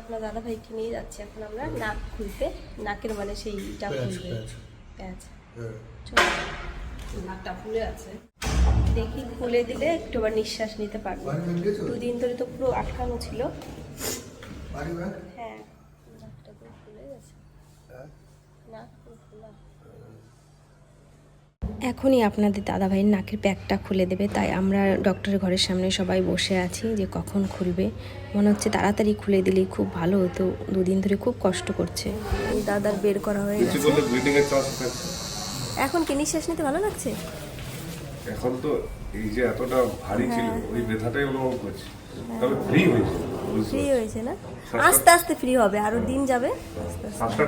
আপনার দাদা ভাইকে নিয়ে যাচ্ছি এখন আমরা নাক খুলতে। নাকের মানে সেইটা খুলবে। প্যাচ। নাকটা ফুলে আছে। দেখি খুলে দিলে একটু আবার নিঃশ্বাস নিতে পারব। দুদিন ধরে তো পুরো আটকানো ছিল বাড়ি ব্যাগ হ্যাঁ নাকটা পুরো ফুলে গেছে হ্যাঁ নাক পুরো খোলা এখনই আপনাদের দাদাভাইয়ের নাকের প্যাকটা খুলে দেবে তাই আমরা ডক্টরের ঘরের সামনে সবাই বসে আছি যে কখন খুলবে। মনে হচ্ছে তাড়াতাড়ি খুলে দিলেই খুব ভালো হতো দুদিন ধরে খুব কষ্ট করছে। দাদার বের করা হয়ে গেছে। এখন কি নিঃশ্বাস নিতে ভালো লাগছে? এখন তো এই যে এতটা ভারী ছিল ওই ব্যথাটাই অনুভব করছি। তবে ফ্রি হয়েছে ফ্রি হয়েছে না? আস্তে আস্তে ফ্রি হবে আরও দিন যাবে। আস্তে আস্তে।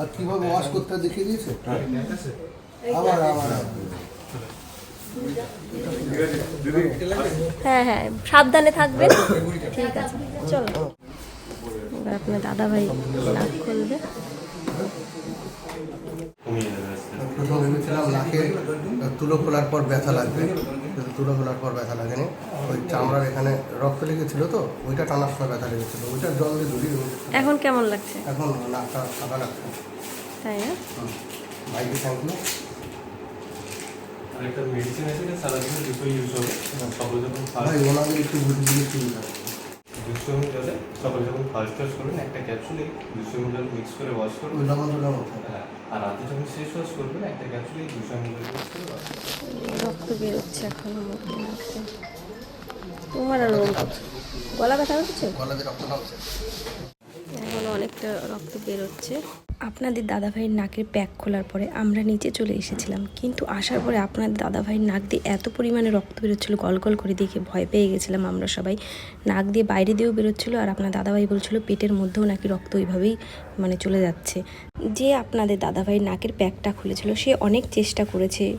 আর কীভাবে ওয়াশ করতে দেখিয়ে দিয়েছে? আবার আবার হ্যাঁ হ্যাঁ সাবধানে থাকবেন। ঠিক আছে চলো। এবার আপনার দাদা ভাই নাক খুলবে। প্রথম তুলো খোলার পর ব্যথা লাগবে। কিন্তু তুলো খোলার পর ব্যথা লাগেনি। ওই চামড়ার এখানে রক্ত লেগেছিল তো ওইটা টানার সময় ব্যথা লেগেছিল। ওইটা জল দিয়ে রেখেছিল। এখন কেমন লাগছে? এখন নাকটা সাদা লাগছে। তাই না? বাইকে থ্যাংক ইউ আর একটা মেডিসিন আছে দুটো ইউজ হবে। সকালে যখন ভাই ওনাদের একটু বুঝে দুশো জলে সকালে যখন ফার্স্ট ওয়াশ করবেন একটা ক্যাপসুলে দুশো জল মিক্স করে ওয়াশ করবেন। লবণ হ্যাঁ আর রাতে যখন শেষ ওয়াশ করবেন একটা ক্যাপসুলে দুশো জল মিক্স করে ওয়াশ করবেন। রক্ত বেরোচ্ছে এখন তোমার আর ওর গলা ব্যথা হচ্ছে। এখন অনেকটা রক্ত বেরোচ্ছে। আপনাদের দাদাভাইয়ের নাকের প্যাক খোলার পরে আমরা নিচে চলে এসেছিলাম কিন্তু আসার পরে আপনাদের দাদাভাইয়ের নাক দিয়ে এত পরিমাণে রক্ত বেরোচ্ছিল গল গল করে দেখে ভয় পেয়ে গেছিলাম আমরা সবাই। নাক দিয়ে বাইরে দিয়েও বেরোচ্ছিল আর আপনার দাদাভাই বলছিল পেটের মধ্যেও নাকি রক্ত ওইভাবেই মানে চলে যাচ্ছে। যে আপনাদের দাদাভাই নাকের প্যাকটা খুলেছিল, সে অনেক চেষ্টা করেছে।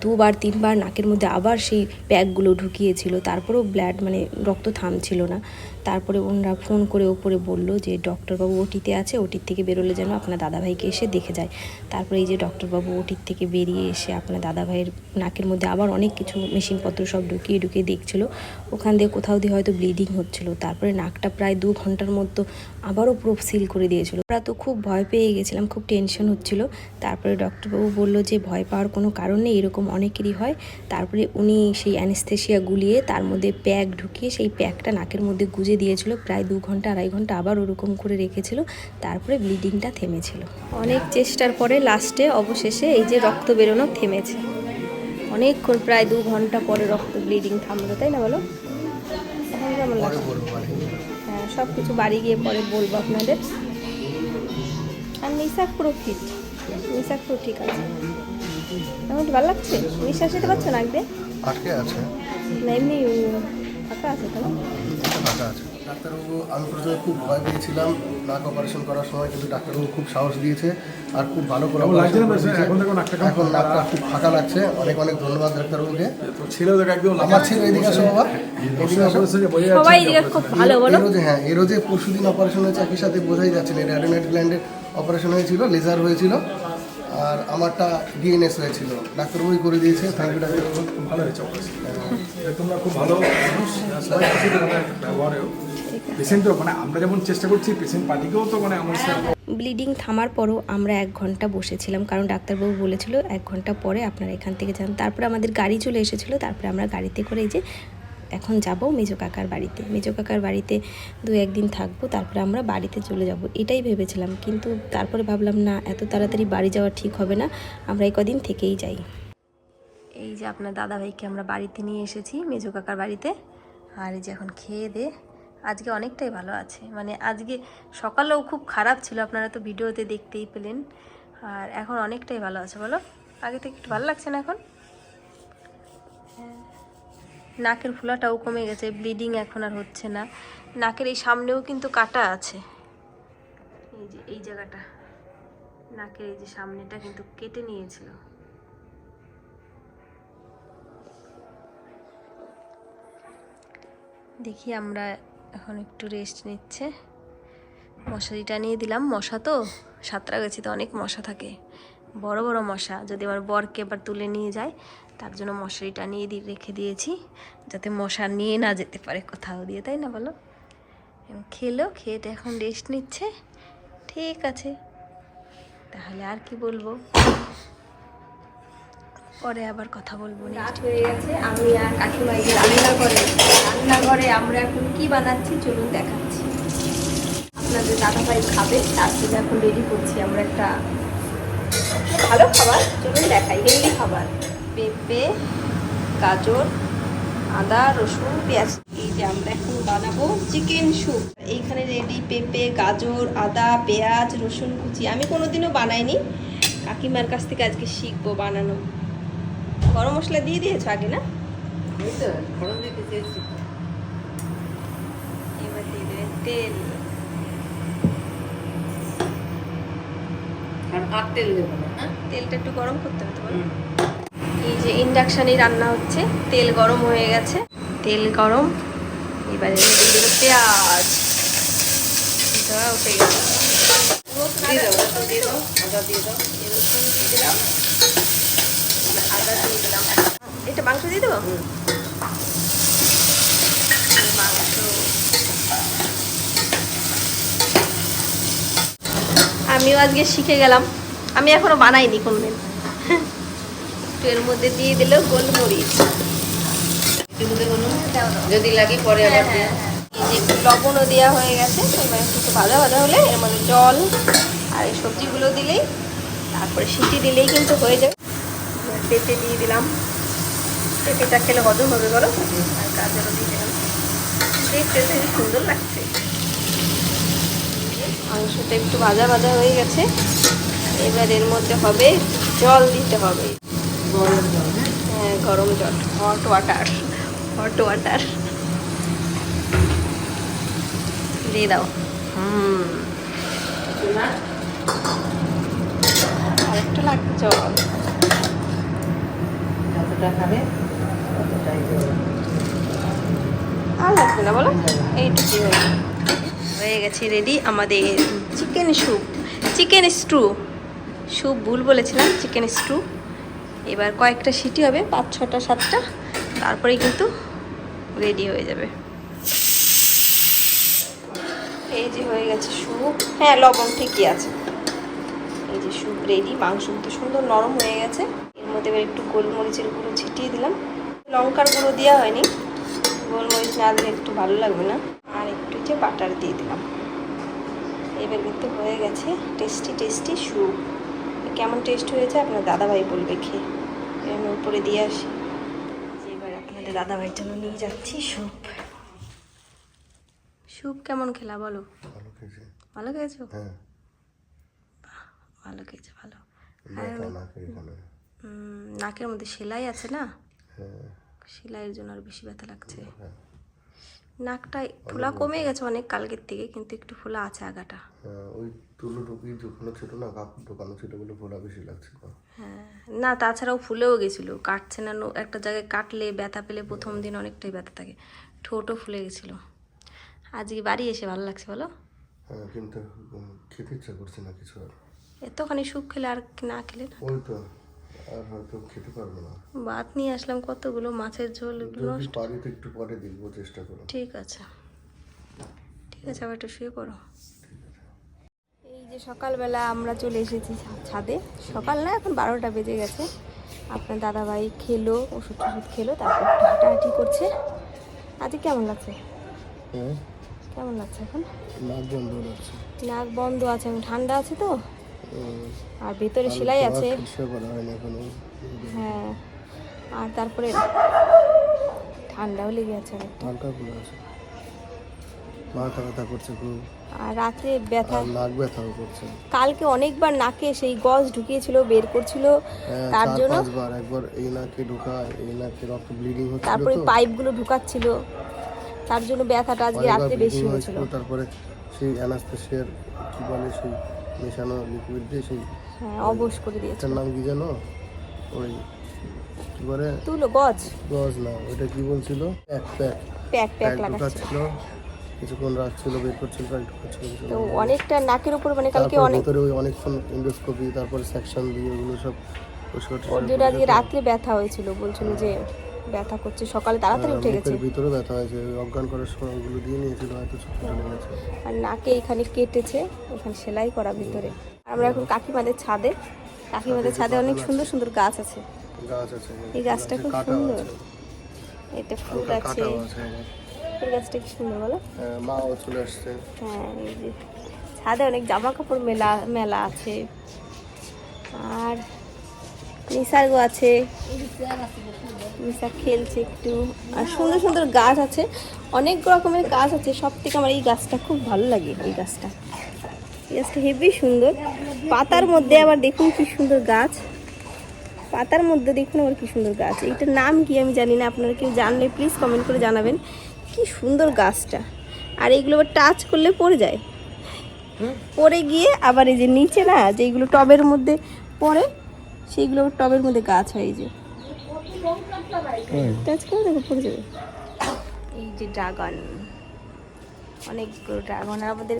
দুবার, তিনবার নাকের মধ্যে আবার সেই প্যাকগুলো ঢুকিয়েছিল, তারপরেও ব্লাড মানে রক্ত থামছিল না। তারপরে ওনারা ফোন করে ওপরে বলল যে, ডক্টরবাবু ওটিতে আছে, ওটির থেকে বেরোলে যেন আপনার দাদাভাইকে এসে দেখে যায়। তারপরে এই যে ডক্টরবাবু ওটির থেকে বেরিয়ে এসে আপনার দাদাভাইয়ের নাকের মধ্যে আবার অনেক কিছু মেশিনপত্র সব ঢুকিয়ে ঢুকিয়ে দেখছিল। ওখান দিয়ে কোথাও দিয়ে হয়তো ব্লিডিং হচ্ছিল। তারপরে নাকটা প্রায় দু ঘণ্টার মতো আবারও পুরো সিল করে দিয়েছিল। ওরা তো খুব ভয় পেয়ে গেছিলাম, খুব টেনশন হচ্ছিল। তারপরে ডক্টরবাবু বলল যে, ভয় পাওয়ার কোনো কারণ নেই, এরকম অনেকেরই হয়। তারপরে উনি সেই অ্যানেস্থেশিয়া গুলিয়ে তার মধ্যে প্যাক ঢুকিয়ে সেই প্যাকটা নাকের মধ্যে গুজে দিয়েছিল প্রায় দু ঘণ্টা আড়াই ঘণ্টা আবার ওরকম করে রেখেছিল তারপরে ব্লিডিংটা থেমেছিল। অনেক চেষ্টার পরে লাস্টে অবশেষে এই যে রক্ত বেরোনো থেমেছে। অনেকক্ষণ প্রায় দু ঘণ্টা পরে রক্ত ব্লিডিং থামলো তাই না বলো? এখন কেমন লাগছে? হ্যাঁ সব কিছু বাড়ি গিয়ে পরে বলব আপনাদের। আর নিশাক পুরো ফিট নিশাক পুরো ঠিক আছে। এখন ভালো লাগছে? নিঃশ্বাস নিতে পারছ না একদে আটকে আছে। না এমনি ফাঁকা আছে তো আছে ডাক্তারবাবু আমি প্রথমে খুব ভয় পেয়েছিলাম নাক অপারেশন করার সময় কিন্তু ডাক্তারবাবু খুব সাহস দিয়েছে আর খুব ভালো করে। এখন নাকটা খুব ফাঁকা লাগছে। অনেক অনেক ধন্যবাদ ডাক্তারবাবুকে। একদম আমার ছেলে এদিকে আসো বাবা। এদিকে হ্যাঁ এরও যে পরশু দিন অপারেশন হয়েছে একই সাথে বোঝাই যাচ্ছে না। অ্যাডোনাইট গ্ল্যান্ডের অপারেশন হয়েছিল লেজার হয়েছিল। আর আমারটা ডিএনএস হয়েছিল। ডাক্তারবাবুই করে দিয়েছে থ্যাংক ইউ ডাক্তারবাবু ভালো হয়েছে তোমরা খুব ভালো ব্যবহারেও। পেশেন্টও মানে আমরা যেমন চেষ্টা করছি পেশেন্ট পার্টিকেও তো মানে আমার ব্লিডিং থামার পরও আমরা এক ঘণ্টা বসেছিলাম কারণ ডাক্তারবাবু বলেছিল এক ঘণ্টা পরে আপনারা এখান থেকে যান। তারপরে আমাদের গাড়ি চলে এসেছিল তারপরে আমরা গাড়িতে করে এই যে এখন যাব মেজো কাকার বাড়িতে। মেজো কাকার বাড়িতে দু একদিন থাকব, তারপরে আমরা বাড়িতে চলে যাব। এটাই ভেবেছিলাম, কিন্তু তারপরে ভাবলাম, না, এত তাড়াতাড়ি বাড়ি যাওয়া ঠিক হবে না, আমরা এই কদিন থেকেই যাই। এই যে আপনার দাদাভাইকে আমরা বাড়িতে নিয়ে এসেছি, মেজো কাকার বাড়িতে। আর এই যে এখন খেয়ে দে, আজকে অনেকটাই ভালো আছে। মানে আজকে সকালেও খুব খারাপ ছিল, আপনারা তো ভিডিওতে দেখতেই পেলেন। আর এখন অনেকটাই ভালো আছে, বলো? আগে থেকে একটু ভালো লাগছে না এখন। নাকের ফুলাটাও কমে গেছে ব্লিডিং এখন আর হচ্ছে না। নাকের এই সামনেও কিন্তু কাটা আছে। এই যে, এই জায়গাটা। নাকের এই যে সামনেটা কিন্তু কেটে নিয়েছিল। দেখি আমরা এখন একটু রেস্ট নিচ্ছে। মশারিটা নিয়ে দিলাম। মশা তো সাঁতরা গেছি তো অনেক মশা থাকে। বড় বড় মশা। যদি আমার বরকে এবার তুলে নিয়ে যায় তার জন্য মশারিটা নিয়ে দিয়ে রেখে দিয়েছি, যাতে মশা নিয়ে না যেতে পারে কোথাও দিয়ে, তাই না বলো? খেলো খেয়েটা এখন রেস্ট নিচ্ছে। ঠিক আছে। তাহলে আর কি বলব? পরে আবার কথা বলব রাত হয়ে গেছে, আমি আর কাকিমা এই রান্নাঘরে রান্নাঘরে আমরা এখন কি বানাচ্ছি চলুন দেখাচ্ছি। আপনাদের দাদা ভাই খাবে, তার জন্য এখন রেডি করছি আমরা একটা ভালো খাবার, চলুন দেখাই হেলদি খাবার। পেঁপে গাজর আদা রসুন পেঁয়াজ। এই যে আমরা এখন বানাবো চিকেন স্যুপ এইখানে রেডি পেঁপে গাজর আদা পেঁয়াজ রসুন কুচি। আমি কোনোদিনও বানাইনি। কাকিমার কাছ থেকে আজকে শিখব বানানো। গরম মশলা দিয়ে দিয়েছ আগে না? এবার দিয়ে দেবে তেল। তেলটা একটু গরম করতে হবে তোমার। যে ইন্ডাকশানে রান্না হচ্ছে, তেল গরম হয়ে গেছে। তেল গরম, এবারে পেঁয়াজ। এটা মাংস দিয়ে দেবো মাংস আমিও আজকে শিখে গেলাম আমি এখনও বানাইনি কোনোদিন একটু এর মধ্যে দিয়ে দিল গোলমরিচ। যদি লাগে পরে হ্যাঁ, আবার হ্যাঁ, হ্যাঁ। যে লবণও দেওয়া হয়ে গেছে এবার একটু ভাজা ভাজা হলে এর মধ্যে জল আর এই সবজিগুলো দিলেই তারপরে সিটি দিলেই কিন্তু হয়ে যাবে। পেঁপে দিয়ে দিলাম। পেঁপেটা খেলে হজম হবে বলো? আর গাজরও দিয়ে দিলাম। দেখতে হেবি সুন্দর লাগছে। মাংসটা একটু ভাজা ভাজা হয়ে গেছে। এবার এর মধ্যে হবে জল দিতে হবে। হ্যাঁ? গরম জল হট ওয়াটার হট ওয়াটার দিয়ে দাও। হুম। আরেকটু লাগবে জল। যতটা খাবে ততটাই। আর লাগবে না বলো। এইটুকু হয়ে হয়ে গেছে রেডি আমাদের chicken soup chicken stew soup ভুল বলেছিলাম চিকেন স্ট্রু এবার কয়েকটা সিটি হবে, পাঁচ ছটা সাতটা। তারপরে কিন্তু রেডি হয়ে যাবে। এই যে হয়ে গেছে স্যুপ হ্যাঁ লবণ ঠিকই আছে। এই যে স্যুপ রেডি, মাংস কিন্তু সুন্দর নরম হয়ে গেছে। এর মধ্যে এবার একটু গোলমরিচের গুঁড়ো ছিটিয়ে দিলাম। লঙ্কার গুঁড়ো দেওয়া হয়নি। গোলমরিচ না দিলে একটু ভালো লাগবে না। আর একটু যে বাটার দিয়ে দিলাম। এবার কিন্তু হয়ে গেছে টেস্টি টেস্টি স্যুপ কেমন টেস্ট হয়েছে আপনার দাদাভাই বলবে খেয়ে। আমি উপরে দিয়ে আসি। এবার আপনাদের দাদাভাইয়ের জন্য নিয়ে যাচ্ছি স্যুপ। স্যুপ কেমন খেলা বলো? ভালো খেয়েছে। ভালো খেয়েছো? হ্যাঁ। ভালো খেয়েছে ভালো। নাকের মধ্যে সেলাই আছে না? হ্যাঁ। সেলাইয়ের জন্য আর বেশি ব্যথা লাগছে। হ্যাঁ। নাকটা ফোলা কমে গেছে অনেক কালকের থেকে কিন্তু একটু ফোলা আছে আগাটা। হ্যাঁ, ওই তুলো টুপি দোকানে ছিল না কাপড় দোকানে ছিল বলে ফোলা বেশি লাগছে না হ্যাঁ না তাছাড়াও ফুলেও গেছিল কাটছে না একটা জায়গায় কাটলে ব্যথা পেলে প্রথম দিন অনেকটাই ব্যথা থাকে ঠোঁটও ফুলে গেছিল। আজকে বাড়ি এসে ভালো লাগছে বলো? হ্যাঁ কিন্তু খেতে ইচ্ছা করছে না কিছু আর। এতখানি স্যুপ খেলে আর না খেলে না? ওই তো। আর হয়তো খেতে পারব না। ভাত নিয়ে আসলাম কতগুলো? মাছের ঝোল এগুলো পারি তো একটু পরে দেখব চেষ্টা করো। ঠিক আছে। ঠিক আছে আবার একটু শুয়ে পড়ো। এই যে সকালবেলা আমরা চলে এসেছি ছাদে। সকাল না এখন বারোটা বেজে গেছে। আপনার দাদাভাই খেলো ওষুধ টষুধ খেলো তারপর হাঁটাহাঁটি করছে। আজকে কেমন লাগছে? হ্যাঁ। কেমন লাগছে এখন? নাক বন্ধ লাগছে নাক বন্ধ আছে এখন ঠান্ডা আছে তো? আর ভেতরে সেলাই আছে। হ্যাঁ আর তারপরে ঠান্ডাও লেগে আছে হালকা ফুলে আছে। মাথা ব্যথা করছে খুব। আর রাত্রে ব্যথা। নাক ব্যথাও করছে। কালকে অনেকবার নাকে সেই গজ ঢুকিয়েছিল বের করছিল। হ্যাঁ, তার জন্য পাঁচবার। একবার এই নাকে ঢোকায় এই নাকে রক্ত ব্লিডিং হচ্ছিল তারপরে পাইপগুলো ঢুকাচ্ছিল। তার জন্য ব্যথাটা আজকে রাত্রে বেশি হয়েছিল তারপরে সেই অ্যানাস্থেশিয়ার কি বলে সেই মেশানো লিকুইড দিয়ে সেই হ্যাঁ অবশ করে দিয়েছে। এটার নাম কি জানো? ওই কি বলে? তুলো গজ। গজ না ওইটা কি বলছিল? Pack pack. প্যাক প্যাক প্যাক লাগাচ্ছে। ঢোকাচ্ছিল কিছুক্ষণ রাখছিল বের করছিল প্যাক ঢোকাচ্ছিল তো অনেকটা নাকের উপর মানে কালকে অনেক ভেতরে ওই অনেকক্ষণ এন্ডোস্কোপি তারপরে সেকশন দিয়ে ওগুলো সব টরিষ্কার আজকে রাত্রে ব্যথা হয়েছিল বলছিল যে ব্যথা করছে সকালে তাড়াতাড়ি উঠে গেছে। ভিতরে ব্যথা হয়েছে অজ্ঞান করার সময় ওগুলো দিয়ে নিয়েছিল হয়তো আর নাকে এখানে কেটেছে এখানে সেলাই করা ভিতরে। আমরা এখন কাকিমাদের ছাদে কাকিমাদের ছাদে অনেক সুন্দর সুন্দর গাছ আছে। গাছ আছে এই গাছটা খুব সুন্দর। এটা ফুল আছে ফুল গাছটা কি সুন্দর বলো? হ্যাঁ, মাও চলে আসছে। হ্যাঁ এই যে ছাদে অনেক জামা কাপড় মেলা মেলা আছে। আর নিসার্গ আছে। নিসা খেলছে একটু। আর সুন্দর সুন্দর গাছ আছে। অনেক রকমের গাছ আছে। সব থেকে আমার এই গাছটা খুব ভালো লাগে এই গাছটা। এই গাছটা হেভি সুন্দর। পাতার মধ্যে আবার দেখুন কি সুন্দর গাছ। পাতার মধ্যে দেখুন আবার কি সুন্দর গাছ। এইটার নাম কি আমি জানি না। আপনারা কেউ জানলে প্লিজ কমেন্ট করে জানাবেন। কি সুন্দর গাছটা। আর এইগুলো আবার টাচ করলে পড়ে যায়। পড়ে গিয়ে আবার এই যে নিচে না যেগুলো টবের মধ্যে পড়ে সেইগুলো টবের মধ্যে গাছ হয় এই যে। টাচ করে দেখো পড়ে যাবে। এই যে ড্রাগন অনেকগুলো ড্রাগন। আর আমাদের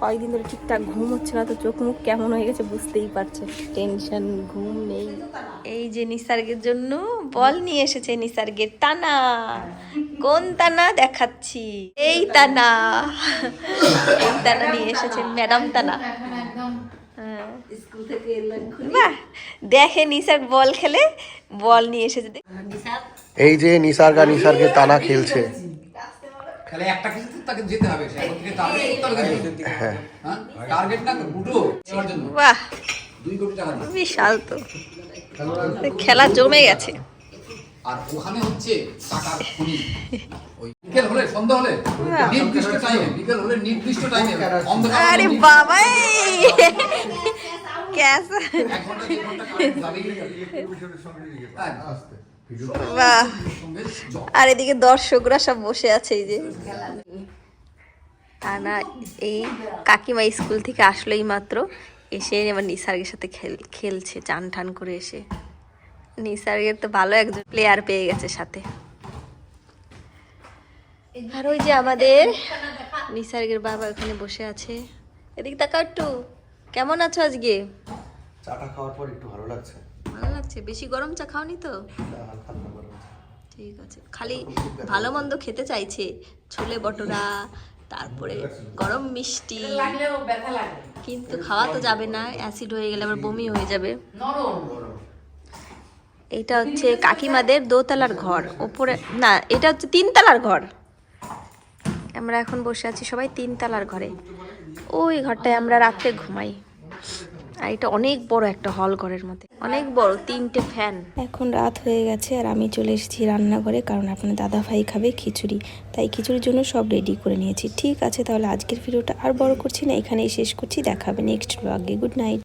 কয়েকদিন ধরে ঠিকঠাক ঘুম হচ্ছে না তো চোখ মুখ কেমন হয়ে গেছে বুঝতেই পারছে টেনশন ঘুম নেই। এই যে নিসার্গের জন্য বল নিয়ে এসেছে নিসার্গের টানা কোন টানা দেখাচ্ছি? এই টানা এই টানা নিয়ে এসেছে ম্যাডাম টানা হ্যাঁ। স্কুল থেকে। বাহ দেখে নিসার্গ বল খেলে বল নিয়ে এসেছে। এই যে নিসার্গা নিসার্গে টানা খেলছে। হ্যাঁ। দিয়ে। বিশাল তো। খেলা জমে গেছে। আর ওখানে হচ্ছে টাকার বিকেল হলে সন্ধ্যা হলে? নির্দিষ্ট টাইমে বিকেল হলে নির্দিষ্ট টাইমে অন্ধকার আরে বাবা। হ্যাঁ, বাহ। আর এদিকে দর্শকরা সব বসে আছে এই যে। টানা এই কাকিমা স্কুল থেকে আসলো এই মাত্র এসে এবার নিসার্গের সাথে খেল খেলছে চান টান করে এসে। নিসার্গের তো ভালো একজন প্লেয়ার পেয়ে গেছে সাথে। আর ওই যে আমাদের নিসার্গের বাবা ওখানে বসে আছে। এদিকে তাকাও একটু। কেমন আছো আজকে? চাটা খাওয়ার পর একটু ভালো লাগছে। ভালো লাগছে? বেশি গরম চা খাওনি তো? ঠিক আছে। খালি ভালো মন্দ খেতে চাইছে। ছোলে বটরা তারপরে গরম মিষ্টি। লাগলেও ব্যথা লাগে। কিন্তু খাওয়া তো যাবে না অ্যাসিড হয়ে গেলে আবার বমি হয়ে যাবে। এটা হচ্ছে কাকিমাদের দোতলার ঘর। ওপরে না এটা হচ্ছে তিনতলার ঘর। আমরা এখন বসে আছি সবাই তিনতলার ঘরে। ওই ঘরটায় আমরা রাত্রে ঘুমাই। আর এটা অনেক বড় একটা হল ঘরের মধ্যে। অনেক বড়, তিনটে ফ্যান। এখন রাত হয়ে গেছে আর আমি চলে এসেছি রান্নাঘরে কারণ আপনার দাদা ভাই খাবে খিচুড়ি। তাই খিচুড়ির জন্য সব রেডি করে নিয়েছি। ঠিক আছে, তাহলে আজকের ভিডিওটা আর বড় করছি না, এখানেই শেষ করছি। দেখাবে নেক্সট ব্লগে গুড নাইট